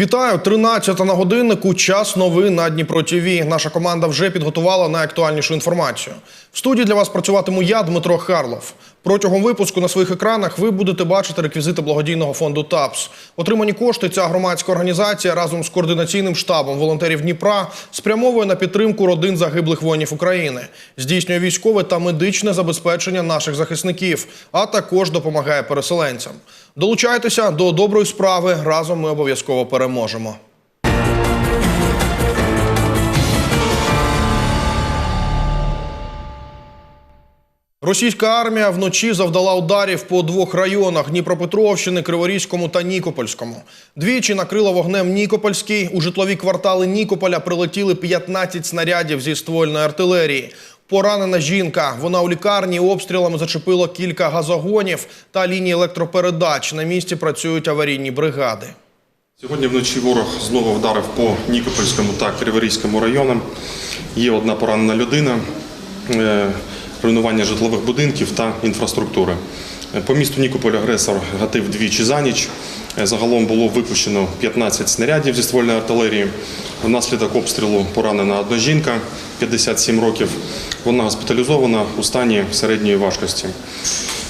Вітаю, 13 на годиннику. Час новин на Дніпро ТВ. Наша команда вже підготувала найактуальнішу інформацію. В студії для вас працюватиму я, Дмитро Харлов. Протягом випуску на своїх екранах ви будете бачити реквізити благодійного фонду ТАПС. Отримані кошти ця громадська організація разом з координаційним штабом волонтерів Дніпра спрямовує на підтримку родин загиблих воїнів України, здійснює військове та медичне забезпечення наших захисників, а також допомагає переселенцям. Долучайтеся до доброї справи. Разом ми обов'язково переможемо. Російська армія вночі завдала ударів по двох районах Дніпропетровщини, Криворізькому та Нікопольському. Двічі накрила вогнем Нікопольський. У житлові квартали Нікополя прилетіли 15 снарядів зі ствольної артилерії. Поранена жінка. Вона у лікарні обстрілами зачепило кілька газогонів та лінії електропередач. На місці працюють аварійні бригади. Сьогодні вночі ворог знову вдарив по Нікопольському та Криворізькому районам. Є одна поранена людина, е, руйнування житлових будинків та інфраструктури. По місту Нікополь агресор гатив двічі за ніч. Е, Загалом було випущено 15 снарядів зі ствольної артилерії. Внаслідок обстрілу поранена одна жінка 57 років. Вона госпіталізована у стані середньої важкості.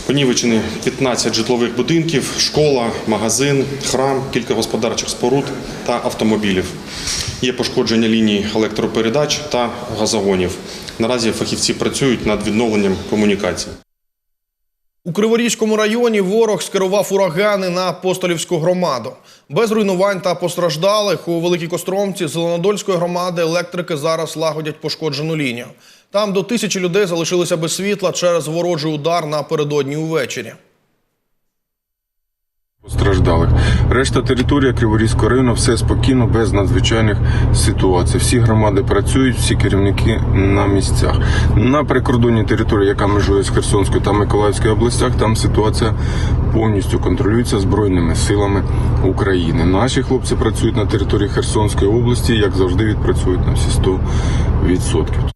Понівечені 15 житлових будинків, школа, магазин, храм, кілька господарчих споруд та автомобілів. Є пошкодження ліній електропередач та газогонів. Наразі фахівці працюють над відновленням комунікацій. У Криворізькому районі ворог скерував урагани на апостолівську громаду. Без руйнувань та постраждалих у Великій Костромці Зеленодольської громади електрики зараз лагодять пошкоджену лінію. Там до тисячі людей залишилися без світла через ворожий удар напередодні увечері. Постраждалих. Решта території Криворізького району все спокійно, без надзвичайних ситуацій. Всі громади працюють, всі керівники на місцях. На прикордонній території, яка межує з Херсонською та Миколаївською областях, там ситуація повністю контролюється Збройними силами України. Наші хлопці працюють на території Херсонської області, як завжди, відпрацюють на всі 100%.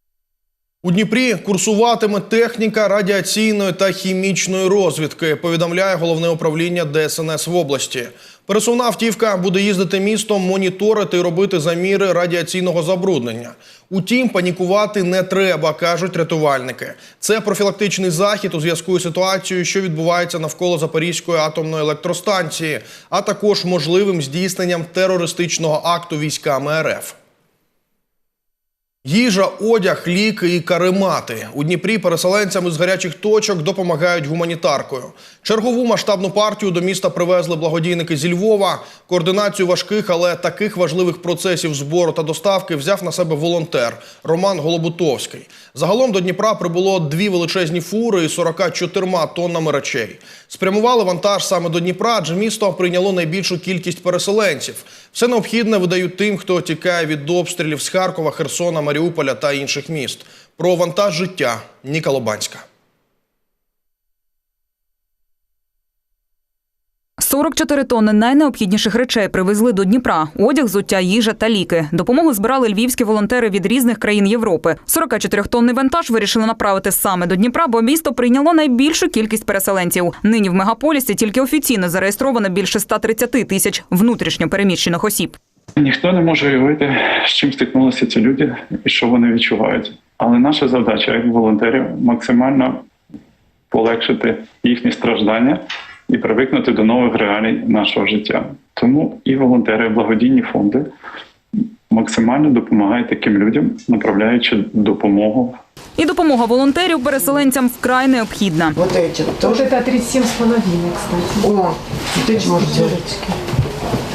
У Дніпрі курсуватиме техніка радіаційної та хімічної розвідки, повідомляє головне управління ДСНС в області. Пересувна автівка буде їздити містом, моніторити і робити заміри радіаційного забруднення. Утім, панікувати не треба, кажуть рятувальники. Це профілактичний захід у зв'язку із ситуацією, що відбувається навколо Запорізької атомної електростанції, а також можливим здійсненням терористичного акту військами РФ. Їжа, одяг, ліки і каремати. У Дніпрі переселенцям із гарячих точок допомагають гуманітаркою. Чергову масштабну партію до міста привезли благодійники зі Львова. Координацію важких, але таких важливих процесів збору та доставки взяв на себе волонтер Роман Голобутовський. Загалом до Дніпра прибуло дві величезні фури із 44 тоннами речей. Спрямували вантаж саме до Дніпра, адже місто прийняло найбільшу кількість переселенців. Все необхідне видають тим, хто тікає від обстрілів з Харкова, Херсона, Маріуполя та інших міст. Про вантаж життя Ніка Лобанська. 44 тонни найнеобхідніших речей привезли до Дніпра: одяг, взуття, їжа та ліки. Допомогу збирали львівські волонтери від різних країн Європи. 44-тонний вантаж вирішили направити саме до Дніпра, бо місто прийняло найбільшу кількість переселенців. Нині в мегаполісі тільки офіційно зареєстровано більше 130 тисяч внутрішньо переміщених осіб. Ніхто не може уявити, з чим стикнулися ці люди і що вони відчувають. Але наша задача як волонтерів максимально полегшити їхні страждання і привикнути до нових реалій нашого життя. Тому і волонтери, і благодійні фонди максимально допомагають таким людям, направляючи допомогу І допомога волонтерів переселенцям вкрай необхідна. Вот эти Вот тоже. это 37,5, кстати. О, вот эти можете. Дырочки.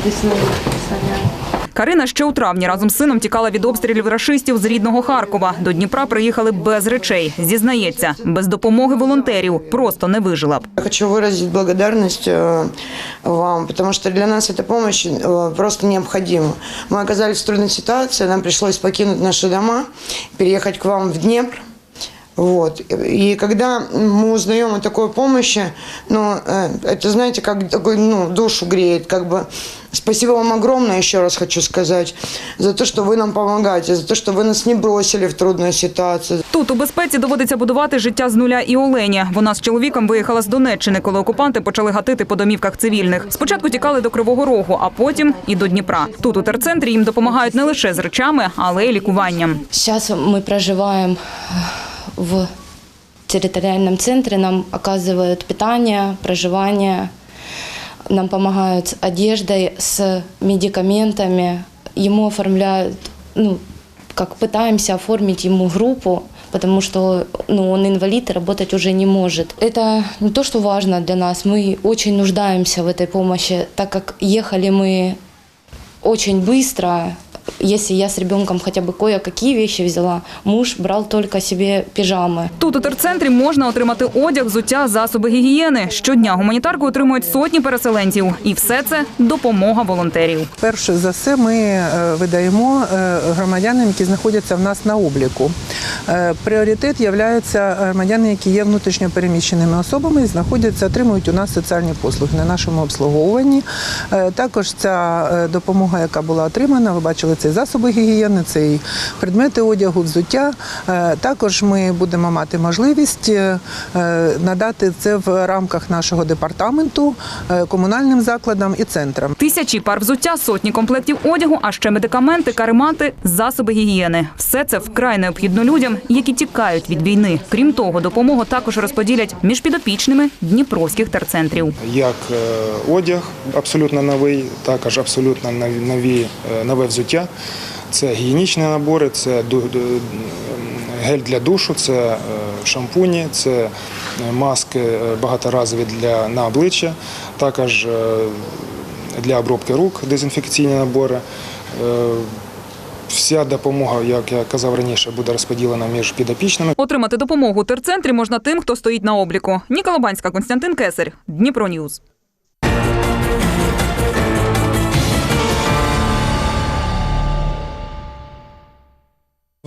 Здесь на стоят. Карина ще у травні разом з сином тікала від обстрілів рашистів з рідного Харкова. До Дніпра приїхали без речей. Зізнається, без допомоги волонтерів просто не вижила б. Я хочу выразить благодарность э, вам, потому что для нас эта помощь э, просто необходима. Мы оказались в трудной ситуации, нам пришлось покинуть наши дома, переехать к вам в Днепр. Вот. И когда мы узнаем о такой помощи, ну, э, это, знаете, как такой, ну, душу греет, как бы Спасибо вам огромное, еще раз хочу сказать, за то, что вы нам помогаете, за то, что вы нас не бросили в трудную ситуацию. Тут у безпеці доводиться будувати життя з нуля і Олені. Вона з чоловіком виїхала з Донеччини, коли окупанти почали гатити по домівках цивільних. Спочатку тікали до Кривого Рогу, а потім і до Дніпра. Тут у терцентрі їм допомагають не лише з речами, але й лікуванням. Сейчас мы проживаем в территориальном центре, нам оказывают питание, проживание, нам помогают с одеждой, с медикаментами, ему оформляют, ну, как пытаемся оформить ему группу, потому что ну, он инвалид и работать уже не может. Это не то, что важно для нас, мы очень нуждаемся в этой помощи, так как ехали мы очень быстро. Если я с ребенком хотя бы кое-какие вещи взяла, муж брал только себе пижамы. Тут у терцентрі можна отримати одяг, взуття, засоби гігієни. Щодня гуманітарку отримують сотні переселенців. І все це допомога волонтерів. Перше за все, ми е, видаємо е, громадянам, які знаходяться в нас на обліку. Е, Пріоритет є громадяни, які є внутрішньо переміщеними особами і знаходяться, отримують у нас соціальні послуги на нашому обслуговуванні. Також ця допомога, яка була отримана, ви бачили це і засоби гігієни, це і предмети одягу, взуття. Е, Також ми будемо мати можливість е, е, надати це в рамках нашого департаменту комунальним закладам і центрам. Тисячі пар взуття, сотні комплектів одягу, а ще медикаменти, каремати, засоби гігієни. Все це вкрай необхідно людям, які тікають від війни. Крім того, допомогу також розподілять між підопічними дніпровських терцентрів. як одяг абсолютно новий, також абсолютно нові- нове взуття. Це гігієнічні набори, це гель для душу, це е, шампуні, це е, маски е, багаторазові на обличчя, також для обробки рук дезінфекційні набори. Вся допомога, як я казав раніше, буде розподілена між підопічними. Отримати допомогу у терцентрі можна тим, хто стоїть на обліку. Ніка Лобанська, Константин Кесарь, Дніпро Ньюз.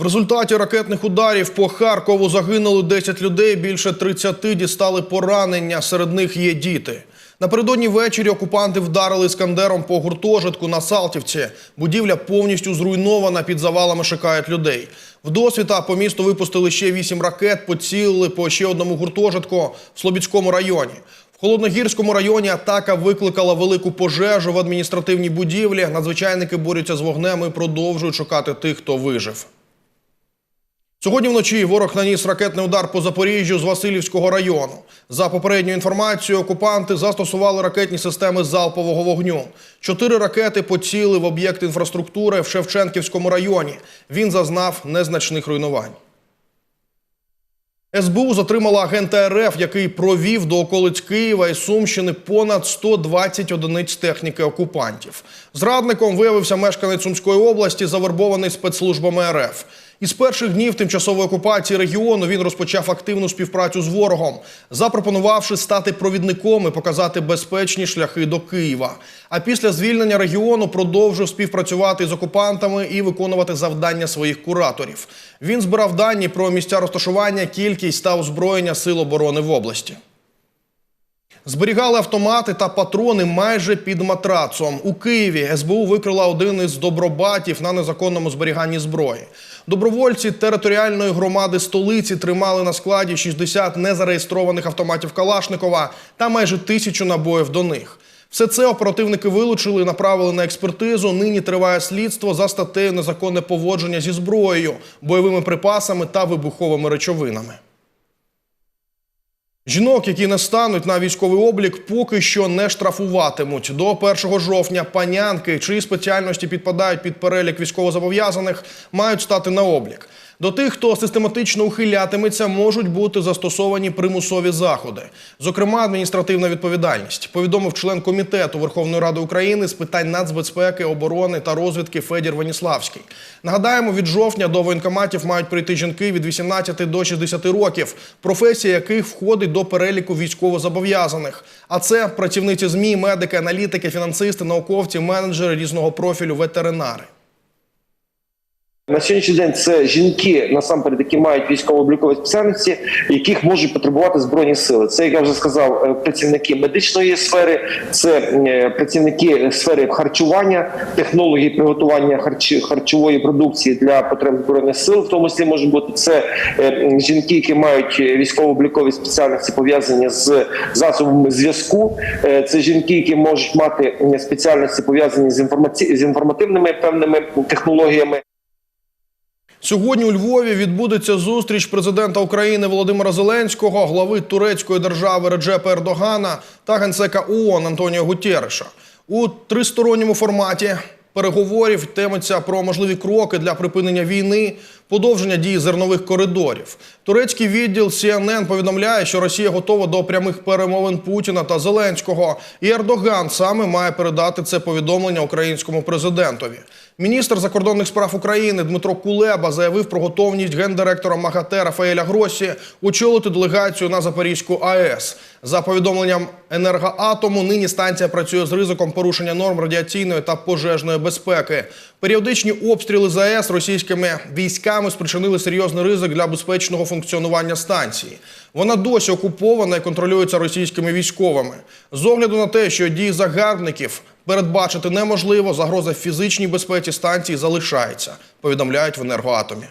В результаті ракетних ударів по Харкову загинули 10 людей, більше 30 дістали поранення. Серед них є діти. Напередодні ввечері окупанти вдарили іскандером по гуртожитку на Салтівці. Будівля повністю зруйнована, під завалами шукають людей. Вдосвіта по місту випустили ще 8 ракет, поцілили по ще одному гуртожитку в Слобідському районі. В Холодногірському районі атака викликала велику пожежу в адміністративній будівлі. Надзвичайники борються з вогнем і продовжують шукати тих, хто вижив. Сьогодні вночі ворог наніс ракетний удар по Запоріжжю з Васильівського району. За попередньою інформацією, окупанти застосували ракетні системи залпового вогню. Чотири ракети поцілили в об'єкт інфраструктури в Шевченківському районі. Він зазнав незначних руйнувань. СБУ затримала агента РФ, який провів до околиць Києва і Сумщини понад 120 одиниць техніки окупантів. Зрадником виявився мешканець Сумської області, завербований спецслужбами РФ. Із перших днів тимчасової окупації регіону він розпочав активну співпрацю з ворогом, запропонувавши стати провідником і показати безпечні шляхи до Києва. А після звільнення регіону продовжив співпрацювати з окупантами і виконувати завдання своїх кураторів. Він збирав дані про місця розташування, кількість та озброєння сил оборони в області. Зберігали автомати та патрони майже під матрацом. У Києві СБУ викрила один із добробатів на незаконному зберіганні зброї. Добровольці територіальної громади столиці тримали на складі 60 незареєстрованих автоматів Калашникова та майже тисячу набоїв до них. Все це оперативники вилучили і направили на експертизу. Нині триває слідство за статтею незаконне поводження зі зброєю, бойовими припасами та вибуховими речовинами. Жінок, які не стануть на військовий облік, поки що не штрафуватимуть. До 1 жовтня панянки, чиї спеціальності підпадають під перелік військовозобов'язаних, мають стати на облік. До тих, хто систематично ухилятиметься, можуть бути застосовані примусові заходи, зокрема адміністративна відповідальність. Повідомив член комітету Верховної Ради України з питань нацбезпеки, оборони та розвідки Федір Ваніславський. Нагадаємо, від жовтня до воєнкоматів мають прийти жінки від 18 до 60 років, професія яких входить до переліку військовозобов'язаних. А це працівниці ЗМІ, медики, аналітики, фінансисти, науковці, менеджери різного профілю, ветеринари. На сьогоднішній день це жінки насамперед, які мають військово-облікові спеціальності, яких можуть потребувати збройні сили. Це як я вже сказав, е, працівники медичної сфери, це е, працівники сфери харчування, технології приготування харч- харчової продукції для потреб збройних сил. В тому числі може бути це е, жінки, які мають військово-облікові спеціальності пов'язані з засобами зв'язку. Це жінки, які можуть мати спеціальності пов'язані з інформаці... з інформативними певними технологіями. Сьогодні у Львові відбудеться зустріч президента України Володимира Зеленського, глави турецької держави Реджепа Ердогана та генсека ООН Антоніо Гутєреша. У тристоронньому форматі переговорів йтиметься про можливі кроки для припинення війни, подовження дії зернових коридорів. Турецький відділ CNN повідомляє, що Росія готова до прямих перемовин Путіна та Зеленського, і Ердоган саме має передати це повідомлення українському президентові. Міністр закордонних справ України Дмитро Кулеба заявив про готовність гендиректора МАГАТЕ Рафаеля Гросі очолити делегацію на Запорізьку АЕС. За повідомленням енергоатому, нині станція працює з ризиком порушення норм радіаційної та пожежної безпеки. Періодичні обстріли з АЕС російськими військами спричинили серйозний ризик для безпечного функціонування станції. Вона досі окупована і контролюється російськими військовими. З огляду на те, що дії загарбників передбачити неможливо, загроза фізичній безпеці станції залишається, повідомляють в енергоатомі.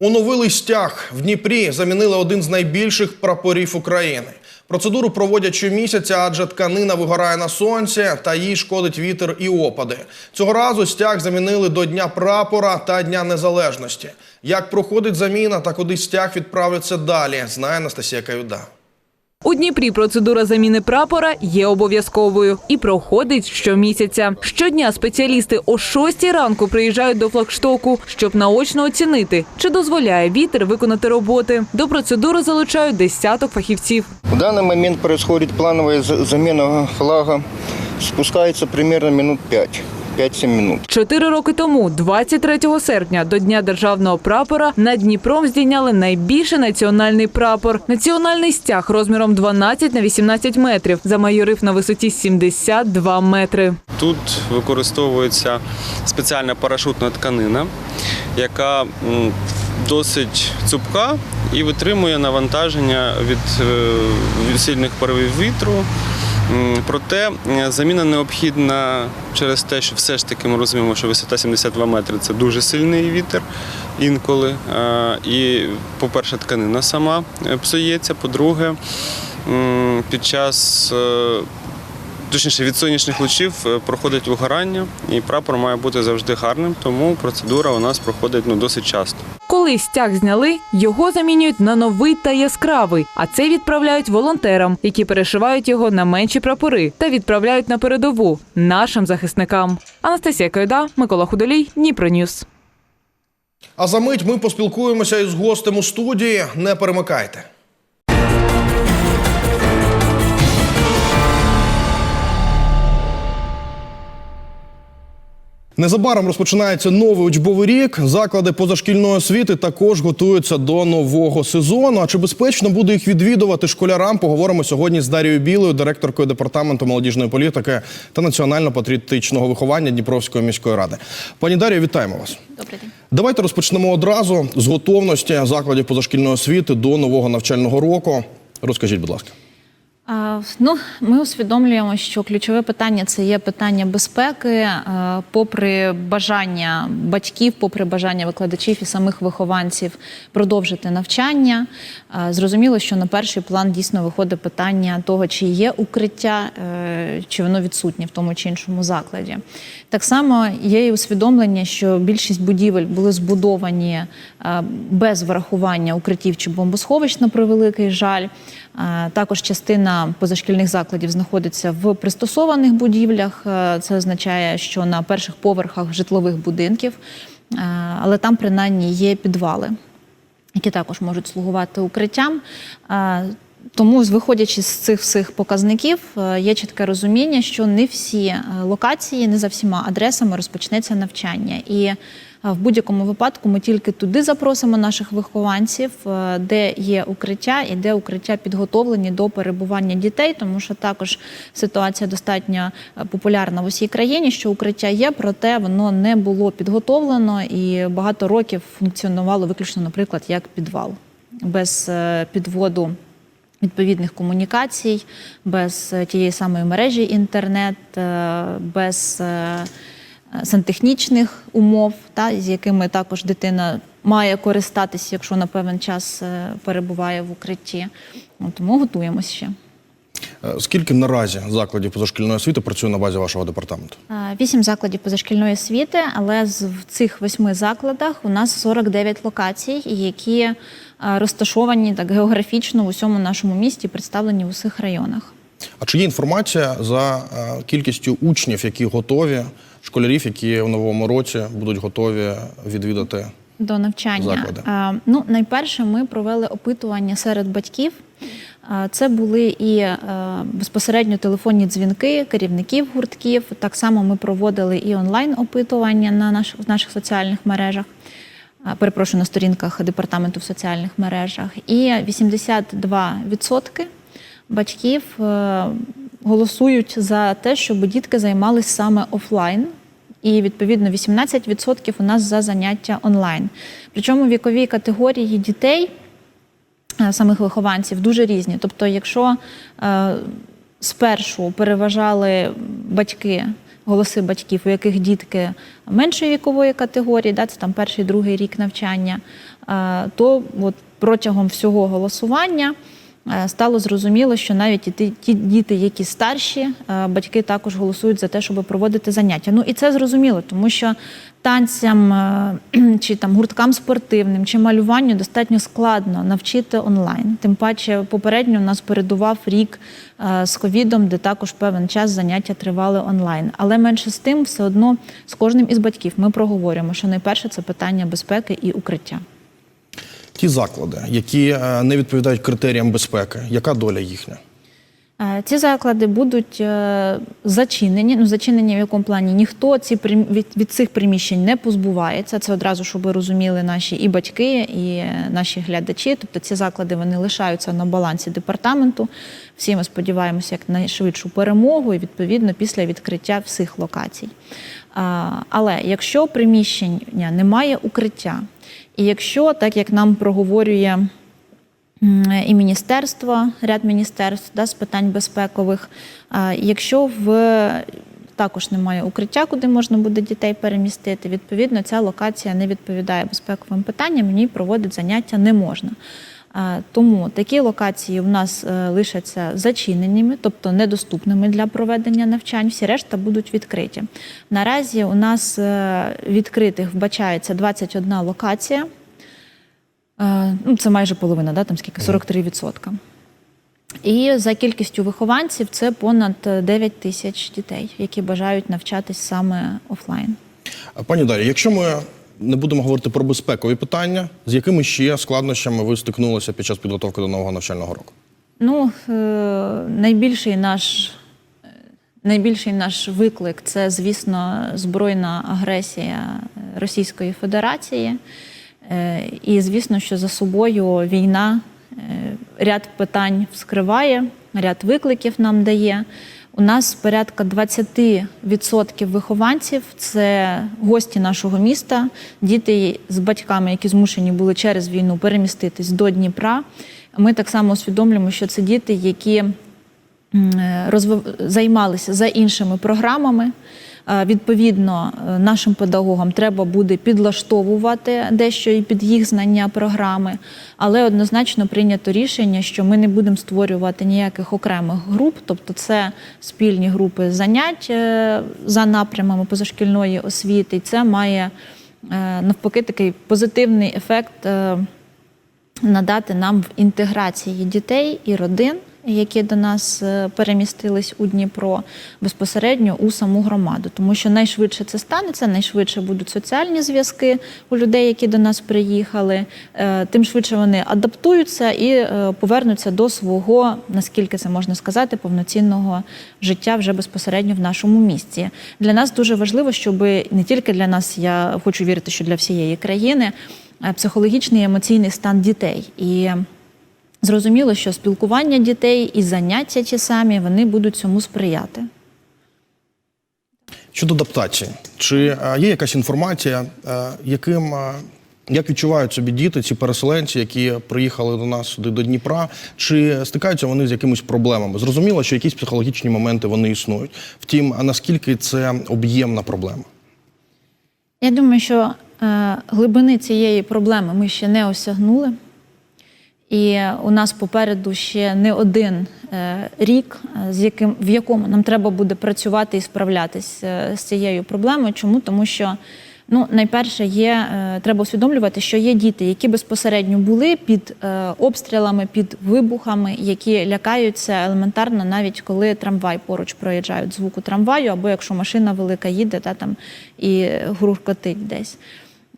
Оновили стяг в Дніпрі, замінили один з найбільших прапорів України. Процедуру проводять щомісяця, адже тканина вигорає на сонці та їй шкодить вітер і опади. Цього разу стяг замінили до Дня прапора та Дня Незалежності. Як проходить заміна та куди стяг відправляться далі, знає Анастасія Каюда. У Дніпрі процедура заміни прапора є обов'язковою і проходить щомісяця. Щодня спеціалісти о 6 ранку приїжджають до флагштоку, щоб наочно оцінити, чи дозволяє вітер виконати роботи. До процедури залучають десяток фахівців. В данный момент происходит плановая за- замена флага. Спускается примерно минут 5. 5-7 минут. Чотири роки тому, 23 серпня, до Дня державного прапора, над Дніпром здійняли найбільший національний прапор. Національний стяг розміром 12 на 18 метрів замайорив на висоті 72 метри. Тут використовується спеціальна парашутна тканина, яка досить цупка і витримує навантаження від, е, від сильних поривів вітру. Проте е, заміна необхідна через те, що все ж таки ми розуміємо, що висота 72 метри це дуже сильний вітер інколи. Е, І, по-перше, тканина сама е, псується. По-друге, під час Точніше, від сонячних лучів е, проходить вигорання, і прапор має бути завжди гарним, тому процедура у нас проходить ну, досить часто. Коли стяг зняли, його замінюють на новий та яскравий, а це відправляють волонтерам, які перешивають його на менші прапори та відправляють на передову нашим захисникам. Анастасія Кайда, Микола Худолій, Дніпроньюз. А за мить ми поспілкуємося із гостем у студії. Не перемикайте. Незабаром розпочинається новий учбовий рік. Заклади позашкільної освіти також готуються до нового сезону. А чи безпечно буде їх відвідувати школярам? Поговоримо сьогодні з Дарією Білою, директоркою департаменту молодіжної політики та національно-патріотичного виховання Дніпровської міської ради. Пані Дар'я, вітаємо вас. Добрий день. Давайте розпочнемо одразу з готовності закладів позашкільної освіти до нового навчального року. Розкажіть, будь ласка. Ну, ми усвідомлюємо, що ключове питання це є питання безпеки, е, попри бажання батьків, попри бажання викладачів і самих вихованців продовжити навчання. Е, Зрозуміло, що на перший план дійсно виходить питання того, чи є укриття, е, чи воно відсутнє в тому чи іншому закладі. Так само є і усвідомлення, що більшість будівель були збудовані без врахування укриттів чи бомбосховищ на превеликий жаль. Е, Також частина позашкільних закладів знаходиться в пристосованих будівлях. Е, Це означає, що на перших поверхах житлових будинків, е, але там принаймні є підвали, які також можуть слугувати укриттям. Е, Тому, виходячи з цих всіх показників, е, є чітке розуміння, що не всі е, локації, не за всіма адресами розпочнеться навчання. І В будь-якому випадку ми тільки туди запросимо наших вихованців, е, де є укриття і де укриття підготовлені до перебування дітей, тому що також ситуація достатньо е, популярна в усій країні, що укриття є, проте воно не було підготовлено і багато років функціонувало виключно, наприклад, як підвал без е, підводу відповідних комунікацій, без е, тієї самої мережі інтернет, е, без е, сантехнічних умов, та, з якими також дитина має користатися, якщо на певний час перебуває в укритті. Тому готуємося ще. Е, Скільки наразі закладів позашкільної освіти працює на базі вашого департаменту? Е, Вісім закладів позашкільної освіти, але в цих восьми закладах у нас 49 локацій, які е, розташовані так географічно в усьому нашому місті, представлені в усіх районах. А чи є інформація за кількістю учнів, які готові, школярів, які в новому році будуть готові відвідати? До навчання. Заклади. Ну, найперше, ми провели опитування серед батьків. Це були і е, безпосередньо телефонні дзвінки керівників гуртків. Так само ми проводили і онлайн опитування на наших в наших соціальних мережах. Перепрошую на сторінках департаменту в соціальних мережах. І 82% батьків е, голосують за те, щоб дітки займалися саме офлайн. І відповідно 18% у нас за заняття онлайн. Причому вікові категорії дітей, е, самих вихованців, дуже різні. Тобто, якщо е, спершу переважали батьки, голоси батьків, у яких дітки меншої вікової категорії, да, це там перший, другий рік навчання, е, то от протягом всього голосування. Е, Стало зрозуміло, що навіть і ті, ті діти, які старші, е, батьки також голосують за те, щоб проводити заняття. Ну і це зрозуміло, тому що танцям е, чи там гурткам спортивним чи малюванню достатньо складно навчити онлайн. Тим паче, попередньо у нас передував рік з ковідом, де також певний час заняття тривали онлайн. Але менше з тим, все одно з кожним із батьків ми проговорюємо, що найперше це питання безпеки і укриття. Ті заклади, які е, не відповідають критеріям безпеки, яка доля їхня? Е, Ці заклади будуть е, зачинені. Ну, зачинені в якому плані ніхто ці від, від цих приміщень не позбувається. Це одразу, щоб розуміли наші і батьки, і наші глядачі. Тобто ці заклади вони лишаються на балансі департаменту. Всі ми сподіваємося як найшвидшу перемогу і відповідно після відкриття всіх локацій. Але якщо приміщення немає укриття, і якщо так як нам проговорює і міністерство, ряд міністерств да, з питань безпекових. Якщо в також немає укриття, куди можна буде дітей перемістити, відповідно, ця локація не відповідає безпековим питанням, в ній проводити заняття не можна. Тому такі локації в нас е, лишаться зачиненими, тобто недоступними для проведення навчань. Всі решта будуть відкриті. Наразі у нас е, відкритих вбачається 21 локація. Е, Ну, це майже половина, да, там скільки 43%. І за кількістю вихованців це понад 9 тисяч дітей, які бажають навчатись саме офлайн. Пані Дар'я, якщо ми не будемо говорити про безпекові питання, з якими ще складнощами ви стикнулися під час підготовки до нового навчального року? Ну, е, найбільший наш. е, Найбільший наш виклик це, звісно, збройна агресія Російської Федерації. Е, І звісно, що за собою війна ряд питань вскриває, ряд викликів нам дає. У нас порядка 20% вихованців це гості нашого міста, діти з батьками, які змушені були через війну переміститись до Дніпра. Ми так само усвідомлюємо, що це діти, які е, розвив... займалися за іншими програмами. Е, Відповідно, е, нашим педагогам треба буде підлаштовувати дещо і під їх знання програми, але однозначно прийнято рішення, що ми не будемо створювати ніяких окремих груп, тобто це спільні групи занять е, за напрямами позашкільної освіти. І це має навпаки такий позитивний ефект. надати нам в інтеграції дітей і родин які до нас е, перемістились у Дніпро безпосередньо у саму громаду, тому що найшвидше це станеться, найшвидше будуть соціальні зв'язки у людей, які до нас приїхали, е, тим швидше вони адаптуються і е, повернуться до свого, наскільки це можна сказати, повноцінного життя вже безпосередньо в нашому місті. Для нас дуже важливо, щоб не тільки для нас, я хочу вірити, що для всієї країни, психологічний і емоційний стан дітей. І зрозуміло, що спілкування дітей і заняття ті самі вони будуть цьому сприяти. Щодо адаптації, чи е, є якась інформація, е, яким е, як відчувають собі діти, ці переселенці, які приїхали до нас сюди до Дніпра, чи стикаються вони з якимись проблемами? Зрозуміло, що якісь психологічні моменти вони існують. Втім, а наскільки це об'ємна проблема? Я думаю, що глибини цієї проблеми ми ще не осягнули. І у нас попереду ще не один е, рік, е, з яким, в якому нам треба буде працювати і справлятись е, з цією проблемою. Чому? Тому що ну, найперше є, треба усвідомлювати, що є діти, які безпосередньо були під обстрілами, під вибухами, які лякаються елементарно, навіть коли трамвай поруч проїжджають звуку трамваю, або якщо машина велика їде та там і гуркотить десь.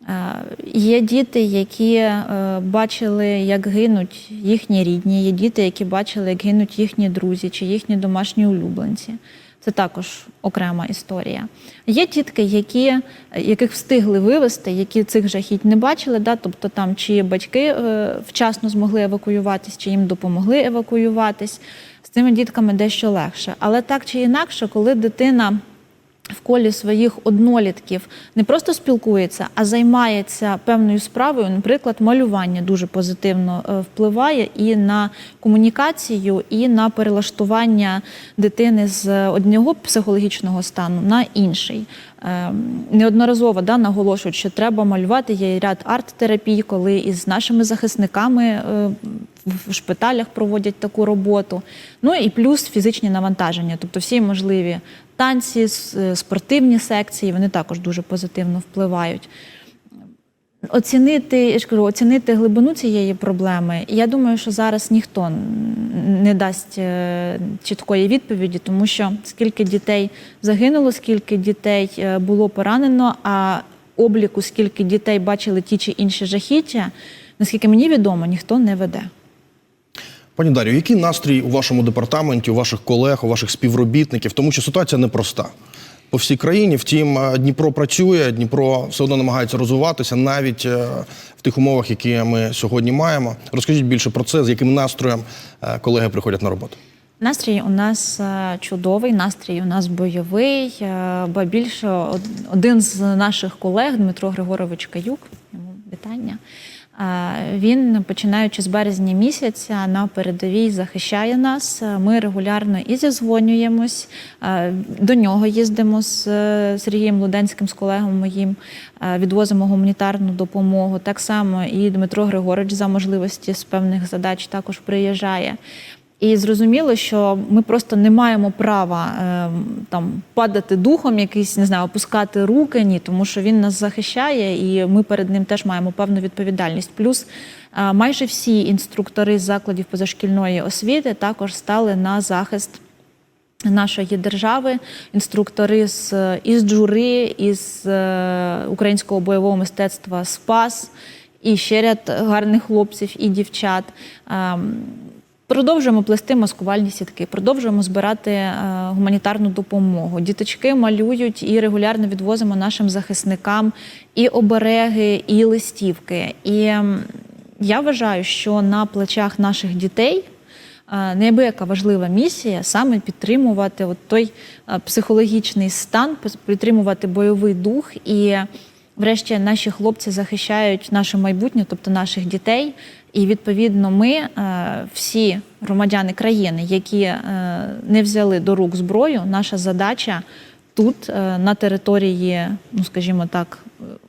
Е, Є діти, які е, бачили, як гинуть їхні рідні, є діти, які бачили, як гинуть їхні друзі чи їхні домашні улюбленці. Це також окрема історія. Є дітки, які, яких встигли вивезти, які цих жахіть не бачили, да? тобто там чи батьки е, вчасно змогли евакуюватись, чи їм допомогли евакуюватись. З цими дітками дещо легше. Але так чи інакше, коли дитина в колі своїх однолітків не просто спілкується, а займається певною справою. Наприклад, малювання дуже позитивно е, впливає і на комунікацію, і на перелаштування дитини з одного психологічного стану на інший. Е, Неодноразово да, наголошують, що треба малювати. Є ряд арт-терапій, коли із нашими захисниками е, в шпиталях проводять таку роботу. Ну і плюс фізичні навантаження, тобто всі можливі танці, е, спортивні секції, вони також дуже позитивно впливають. Оцінити, я ж кажу, оцінити глибину цієї проблеми. Я думаю, що зараз ніхто не дасть е, чіткої відповіді, тому що скільки дітей загинуло, скільки дітей е, було поранено, а обліку, скільки дітей бачили ті чи інші жахіття, наскільки мені відомо, ніхто не веде. Пані Дар'ю, який настрій у вашому департаменті, у ваших колег, у ваших співробітників, тому що ситуація непроста по всій країні. Втім, е, Дніпро працює, Дніпро все одно намагається розвиватися навіть е, в тих умовах, які ми сьогодні маємо. Розкажіть більше про це, з яким настроєм е, колеги приходять на роботу. Настрій у нас чудовий, настрій у нас бойовий. Ба більше один з наших колег, Дмитро Григорович Каюк, вітання. Він, починаючи з березня місяця, на передовій захищає нас. Ми регулярно і зізвонюємось. До нього їздимо з е, Сергієм Луденським, з колегом моїм, відвозимо гуманітарну допомогу. Так само і Дмитро Григорович за можливості з певних задач також приїжджає. І зрозуміло, що ми просто не маємо права е, там падати духом, якийсь не знаю, опускати руки, ні, тому що він нас захищає, і ми перед ним теж маємо певну відповідальність. Плюс е, майже всі інструктори з закладів позашкільної освіти також стали на захист. Нашої держави, інструктори з із джури, із е, українського бойового мистецтва Спас і ще ряд гарних хлопців і дівчат. Продовжуємо плести маскувальні сітки, продовжуємо збирати е, гуманітарну допомогу. Діточки малюють і регулярно відвозимо нашим захисникам і обереги, і листівки. І я вважаю, що на плечах наших дітей е, неабияка важлива місія саме підтримувати от той е, психологічний стан, підтримувати бойовий дух і. Врешті наші хлопці захищають наше майбутнє, тобто наших дітей. І відповідно, ми, е, всі громадяни країни, які е, не взяли до рук зброю, наша задача тут, е, на території, ну скажімо так,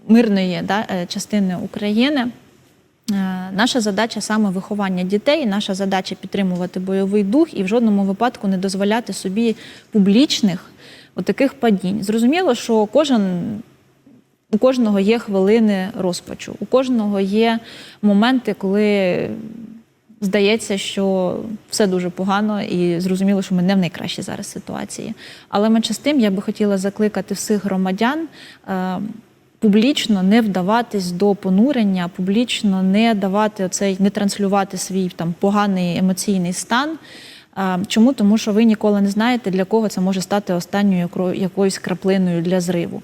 мирної да, частини України. Наша задача саме виховання дітей, наша задача підтримувати бойовий дух і в жодному випадку не дозволяти собі публічних таких падінь. Зрозуміло, що кожен у кожного є хвилини розпачу, у кожного є моменти, коли здається, що все дуже погано і зрозуміло, що ми не в найкращій зараз ситуації. Але менше з тим я би хотіла закликати всіх громадян. е, Публічно не вдаватись до понурення, публічно не давати оцей, не транслювати свій там поганий емоційний стан. Чому? Тому що ви ніколи не знаєте, для кого це може стати останньою якоюсь краплиною для зриву.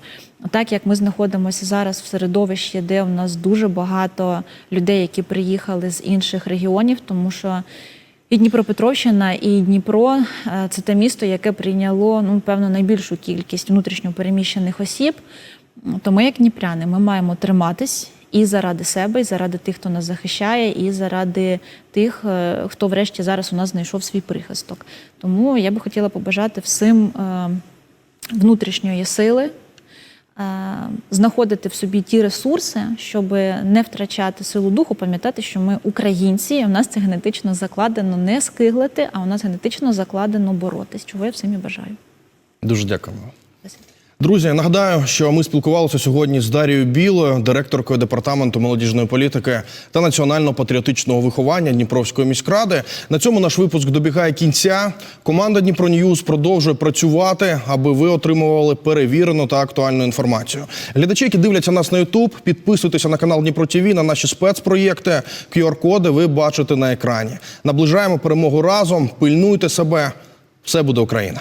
Так як ми знаходимося зараз в середовищі, де у нас дуже багато людей, які приїхали з інших регіонів, тому що і Дніпропетровщина, і Дніпро е, це те місто, яке прийняло ну певно найбільшу кількість внутрішньопереміщених осіб. То ми, як дніпряни, ми маємо триматись і заради себе, і заради тих, хто нас захищає, і заради тих, е, хто врешті зараз у нас знайшов свій прихисток. Тому я би хотіла побажати всім е, внутрішньої сили. е, Знаходити в собі ті ресурси, щоб не втрачати силу духу, пам'ятати, що ми українці, і у нас це генетично закладено не скиглити, а у нас генетично закладено боротись. Чого я всім і бажаю. Дуже дякуємо. Друзі, нагадаю, що ми спілкувалися сьогодні з Дарією Білою, директоркою департаменту молодіжної політики та національно-патріотичного виховання Дніпровської міськради. На цьому наш випуск добігає кінця. Команда Дніпро Ньюз продовжує працювати, аби ви отримували перевірену та актуальну інформацію. Глядачі, які дивляться нас на Ютуб, підписуйтеся на канал Дніпро ТВ, на наші спецпроєкти. QR-коди ви бачите на екрані. Наближаємо перемогу разом. Пильнуйте себе. Все буде Україна.